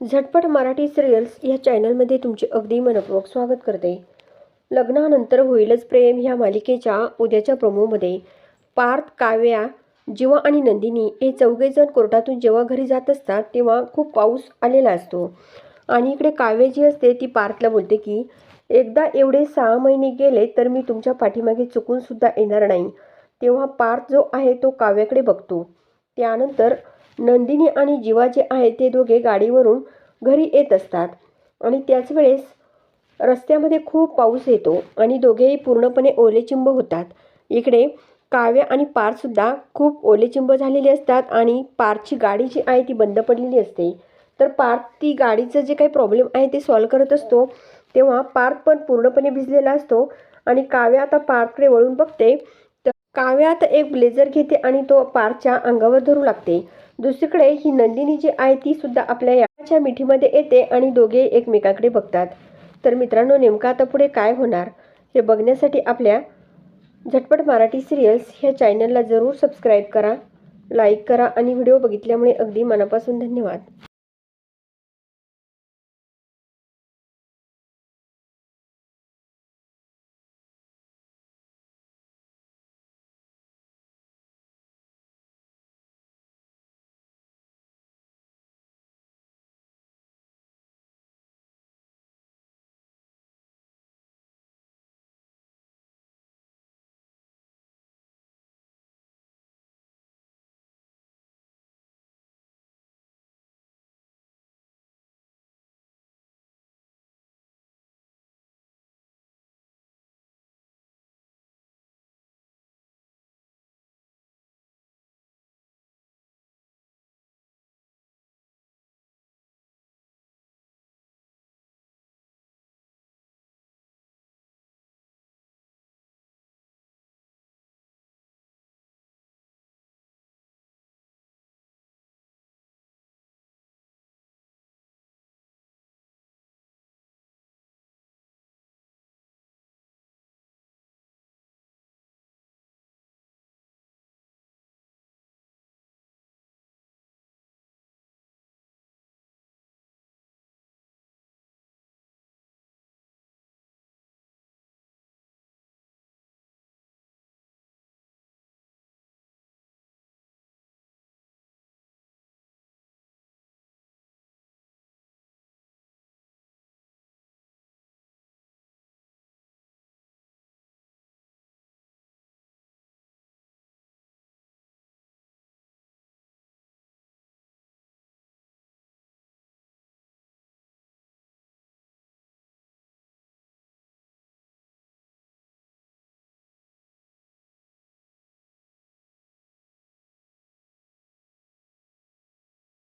झटपट मराठी सिरियल्स या चॅनलमध्ये तुमचे अगदी मनपूर्वक स्वागत करते. लग्नानंतर होईलच प्रेम ह्या मालिकेच्या उद्याच्या प्रोमोमध्ये पार्थ काव्या जीवा आणि नंदिनी हे चौघेजण कोर्टातून जेव्हा घरी जात असतात तेव्हा खूप पाऊस आलेला असतो. आणि इकडे काव्य जी असते ती पार्थला बोलते की एकदा एवढे सहा महिने गेले तर मी तुमच्या पाठीमागे चुकूनसुद्धा येणार नाही. तेव्हा पार्थ जो आहे तो काव्याकडे बघतो. त्यानंतर नंदिनी आणि जीवा जे आहे ते दोघे गाडीवरून घरी येत असतात. आणि त्याच वेळेस रस्त्यामध्ये खूप पाऊस येतो आणि दोघेही पूर्णपणे ओलेचिंब होतात. इकडे काव्या आणि पारसुद्धा खूप ओलेचिंब झालेले असतात आणि पारची गाडी जी आहे ती बंद पडलेली असते. तर पार्थ ती गाडीचं जे काही प्रॉब्लेम आहे ते सॉल्व करत असतो. तेव्हा पार्थ पण पूर्णपणे भिजलेला असतो आणि काव्या आता पार्थकडे वळून बघते. तर काव्या आता एक ब्लेझर घेते आणि तो पार्थच्या अंगावर धरू लागते. दुसरीकडे ही नंदिनी जी आहे ती सुद्धा आपल्या याच्या मिठीमध्ये येते आणि दोघे एकमेकाकडे बघतात. तर मित्रांनो नेमकं आता पुढे काय होणार हे बघण्यासाठी आपल्या झटपट मराठी सिरियल्स ह्या चॅनलला जरूर सबस्क्राईब करा लाईक करा आणि व्हिडिओ बघितल्यामुळे अगदी मनापासून धन्यवाद.